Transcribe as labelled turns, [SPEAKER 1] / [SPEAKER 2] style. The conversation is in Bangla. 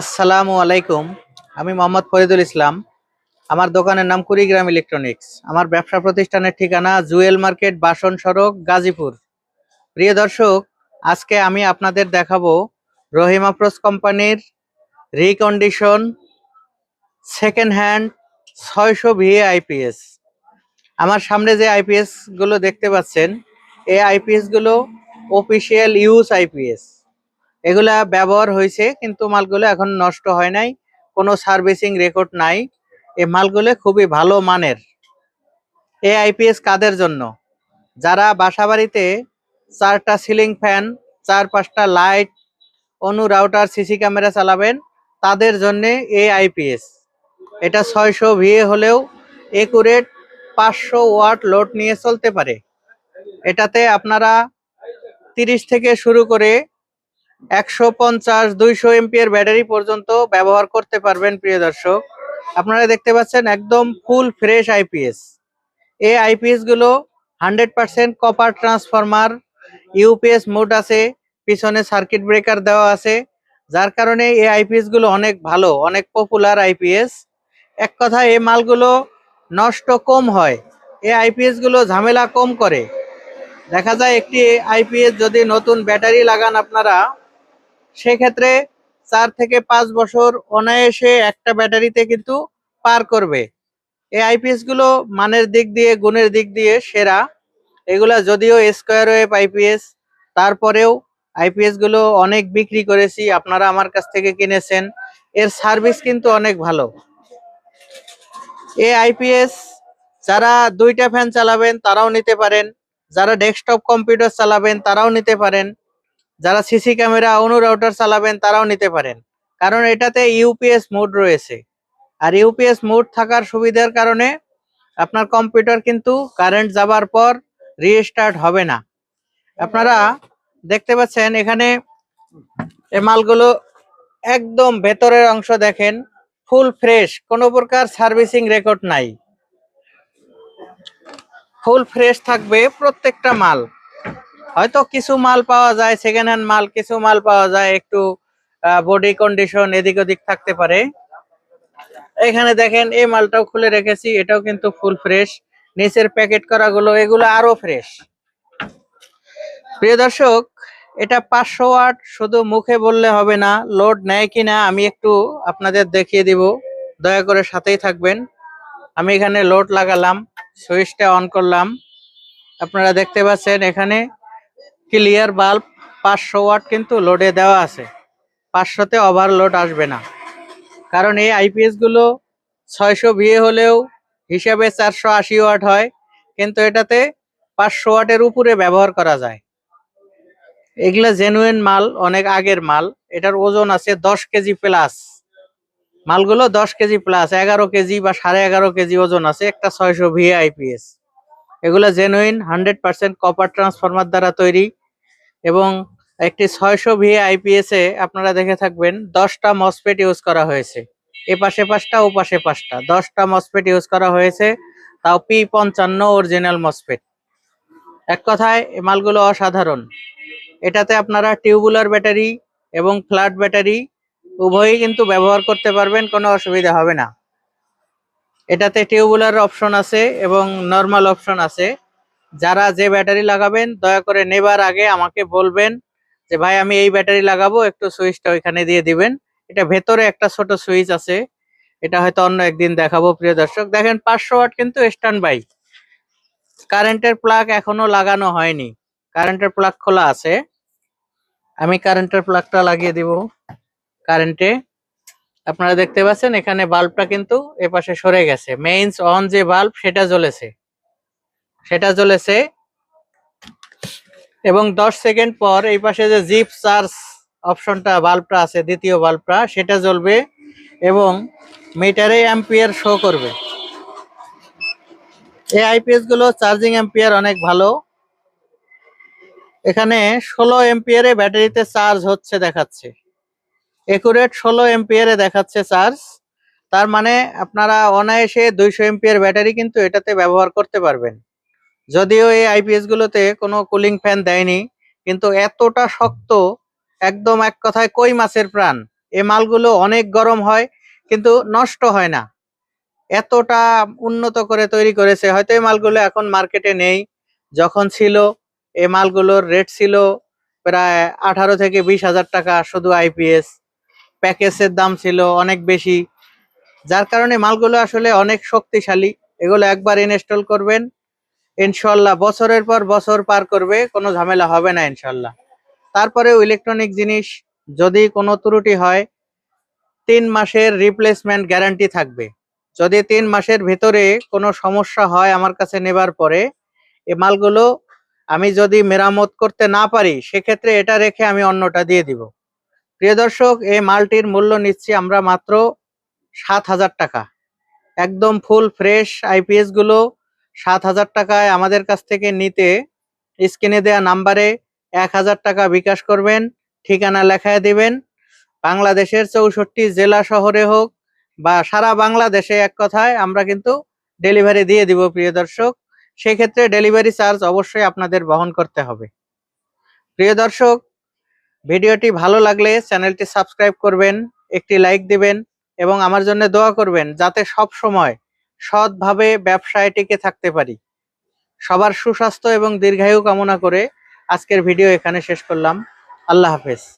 [SPEAKER 1] আসসালামু আলাইকুম। আমি মোহাম্মদ ফরিদুল ইসলাম। আমার দোকানের নাম কুড়িগ্রাম ইলেকট্রনিক্স। আমার ব্যবসা প্রতিষ্ঠানের ঠিকানা জুয়েল মার্কেট, বাসন সড়ক, গাজীপুর। প্রিয় দর্শক, আজকে আমি আপনাদের দেখাবো রহিমা প্রস কোম্পানির রিকন্ডিশন সেকেন্ড হ্যান্ড ছয়শো ভিএ আইপিএস আমার সামনে যে আইপিএসগুলো দেখতে পাচ্ছেন, এই আইপিএসগুলো অফিসিয়াল ইউজ আইপিএস। এগুলা ব্যবহার হয়েছে, কিন্তু মালগুলো এখন নষ্ট হয় নাই, কোনো সার্ভিসিং রেকর্ড নাই। এই মালগুলো খুবই ভালো মানের। এই আইপিএস কাদের জন্য? যারা বাসাবাড়িতে চারটা সিলিং ফ্যান, চার পাঁচটা লাইট, অনু রাউটার, সিসি ক্যামেরা চালাবেন, তাদের জন্যে এই আইপিএস এটা ছয়শো ভিএ হলেও একুরেট পাঁচশো ওয়াট লোড নিয়ে চলতে পারে। এটাতে আপনারা তিরিশ থেকে শুরু করে একশো পঞ্চাশ, দুইশো এমপিএর ব্যাটারি পর্যন্ত ব্যবহার করতে পারবেন, প্রিয় দর্শক। আপনারা দেখতে পাচ্ছেন একদম ফুল ফ্রেশ আইপিএস এই আইপিএসগুলো hundred percent copper transformer UPS mode আছে, পিছনে সার্কিট ব্রেকার দেওয়া আছে। যার কারণে এই আইপিএসগুলো অনেক ভালো, অনেক পপুলার আইপিএস এক কথায় এই মালগুলো নষ্ট কম হয়, এই আইপিএসগুলো ঝামেলা কম করে। দেখা যায় একটি আইপিএস যদি নতুন ব্যাটারি লাগান আপনারা সেক্ষেত্রে চার থেকে পাঁচ বছর অনায়াসে একটা ব্যাটারিতে কিন্তু পার করবে। এই আইপিএসগুলো মানের দিক দিয়ে, গুণের দিক দিয়ে সেরা। এগুলা যদিও স্কোয়ার ওয়েভ আইপিএস তারপরেও আইপিএসগুলো অনেক বিক্রি করেছি, আপনারা আমার কাছ থেকে কিনেছেন। এর সার্ভিস কিন্তু অনেক ভালো। এ আইপিএস যারা দুইটা ফ্যান চালাবেন, তারাও নিতে পারেন। যারা ডেস্কটপ কম্পিউটার চালাবেন, তারাও নিতে পারেন। যারা সিসি ক্যামেরা অনু রাউটার চালাবেন তারাও নিতে পারেন। কারণ এটাতে ইউপিএস মোড রয়েছে। আর ইউপিএস মোড থাকার সুবিধার কারণে আপনার কম্পিউটার কিন্তু কারেন্ট যাবার পর রিস্টার্ট হবে না। আপনারা দেখতে পাচ্ছেন এখানে এ মালগুলো একদম ভেতরের অংশ দেখেন ফুল ফ্রেশ কোনো প্রকার সার্ভিসিং রেকর্ড নাই। ফুল ফ্রেশ থাকবে প্রত্যেকটা মাল। হয়তো কিছু মাল পাওয়া যায় সেকেন্ড হ্যান্ড মাল, কিছু মাল পাওয়া যায়, একটু বডি কন্ডিশন এদিক ওদিক থাকতে পারে। এখানে দেখেন, এই মালটাও খুলে রেখেছি, এটাও কিন্তু ফুল ফ্রেশ নিচের প্যাকেট করা গুলো এগুলো আরও ফ্রেশ প্রিয় দর্শক, এটা পাঁচশো ওয়াট, শুধু মুখে বললে হবে না লোড নেয় কিনা আমি একটু আপনাদের দেখিয়ে দিব। দয়া করে সাথেই থাকবেন। আমি এখানে লোড লাগালাম সুইচটা অন করলাম। আপনারা দেখতে পাচ্ছেন এখানে ক্লিয়ার বাল্ব পাঁচশো ওয়াট কিন্তু লোডে দেওয়া আছে। পাঁচশোতে ওভারলোড আসবে না। কারণ এই আইপিএসগুলো ছয়শো বিয়ে হলেও হিসাবে চারশো আশি ওয়াট হয়, কিন্তু এটাতে পাঁচশো ওয়াটের উপরে ব্যবহার করা যায়। এগুলা জেনুইন মাল, অনেক আগের মাল। এটার ওজন আছে দশ কেজি প্লাস মালগুলো দশ কেজি প্লাস এগারো কেজি বা সাড়ে এগারো কেজি ওজন আছে, একটা ছয়শো ভি আইপিএস এগুলো genuine hundred percent copper transformer দ্বারা তৈরি এবং একটি ছয়শো ভি আইপিএস আপনারা দেখে থাকবেন দশটা মসপেট ইউজ করা হয়েছে। এ পাশে পাঁচটা ও পাশে পাঁচটা। দশটা মসপেট ইউজ করা হয়েছে, তাও পি পঞ্চান্ন অরিজিনাল মসপেট এক কথায় মালগুলো অসাধারণ। এটাতে আপনারা টিউবুলার ব্যাটারি এবং ফ্ল্যাট ব্যাটারি উভয়ই কিন্তু ব্যবহার করতে পারবেন, কোনো অসুবিধা হবে না। এটাতে টিউবুলার অপশন আছে এবং নর্মাল অপশন আছে। যারা যে ব্যাটারি লাগাবেন, দয়া করে নেবার আগে আমাকে বলবেন যে, ভাই, আমি এই ব্যাটারি লাগাবো, একটু সুইচটা ওইখানে দিয়ে দিবেন। এটা ভেতরে একটা ছোট সুইচ আছে। এটা হয়তো অন্য একদিন দেখাবো, প্রিয় দর্শক। দেখেন, পাঁচশো ওয়াট কিন্তু স্ট্যান্ড বাই কারেন্টের প্লাগ এখনও লাগানো হয়নি। কারেন্টের প্লাগ খোলা আছে। আমি কারেন্টের প্লাগটা লাগিয়ে দিব কারেন্টে। আপনারা দেখতে পাচ্ছেন, এখানে বাল্বটা কিন্তু এপাশে সরে গেছে। মেইনস অন যে বাল্ব, সেটা জ্বলেছে। সেটা জ্বলেছে এবং দশ সেকেন্ড পর এই পাশে যে জিপ চার্জ অপশনটা, বাল্বটা আছে, দ্বিতীয় বাল্বটা, সেটা জ্বলবে এবং মিটারে অ্যাম্পিয়ার শো করবে। এই আইপিএসগুলো চার্জিং অ্যাম্পিয়ার অনেক ভালো। এখানে ষোলো এম্পিয়ারে ব্যাটারিতে চার্জ হচ্ছে দেখাচ্ছে। একুরেট ষোলো এম্পিয়ারে দেখাচ্ছে চার্জ তার মানে আপনারা অনায়াসে দুইশো এম্পিয়ার ব্যাটারি কিন্তু এটাতে ব্যবহার করতে পারবেন। যদিও এই আইপিএস গুলোতে কোনো কুলিং ফ্যান দেয়নি, কিন্তু এতটা শক্ত, একদম এক কথায় কই মাছের প্রাণ। এ মালগুলো অনেক গরম হয়, কিন্তু নষ্ট হয় না। এতটা উন্নত করে তৈরি করেছে। হয়তো এই মালগুলো এখন মার্কেটে নেই। যখন ছিল, এই মালগুলোর রেট ছিল প্রায় আঠারো থেকে বিশ হাজার টাকা শুধু আইপিএস প্যাকেজের দাম ছিল অনেক বেশি, যার কারণে মালগুলো আসলে অনেক শক্তিশালী। এগুলো একবার ইনস্টল করবেন, ইনশাল্লাহ বছরের পর বছর পার করবে, কোনো ঝামেলা হবে না ইনশাল্লাহ। তারপরেও ইলেকট্রনিক জিনিস যদি কোনো ত্রুটি হয়, তিন মাসের রিপ্লেসমেন্ট গ্যারান্টি থাকবে। যদি তিন মাসের ভেতরে কোনো সমস্যা হয় আমার কাছে নেবার পরে, এ মালগুলো আমি যদি মেরামত করতে না পারি, সেক্ষেত্রে এটা রেখে আমি অন্যটা দিয়ে দিব। প্রিয় দর্শক, এই মালটির মূল্য নিচ্ছি আমরা মাত্র সাত হাজার টাকা। একদম ফুল ফ্রেশ আইপিএসগুলো সাত হাজার টাকায় আমাদের কাছ থেকে নিতে স্ক্রিনে দেওয়া নাম্বারে এক হাজার টাকা বিকাশ করবেন, ঠিকানা লেখায় দিবেন। বাংলাদেশের চৌষট্টি জেলা শহরে হোক বা সারা বাংলাদেশে এক কথায় আমরা কিন্তু ডেলিভারি দিয়ে দিব, প্রিয় দর্শক। সেক্ষেত্রে ডেলিভারি চার্জ অবশ্যই আপনাদের বহন করতে হবে। প্রিয় দর্শক ভিডিওটি ভালো লাগলে চ্যানেলটি সাবস্ক্রাইব করবেন, একটি লাইক দিবেন এবং আমার জন্য দোয়া করবেন যাতে সব সময় সৎভাবে ব্যবসায় টিকে থাকতে পারি। সবার সুস্বাস্থ্য এবং দীর্ঘায়ু কামনা করে আজকের ভিডিও এখানে শেষ করলাম। আল্লাহ হাফেজ।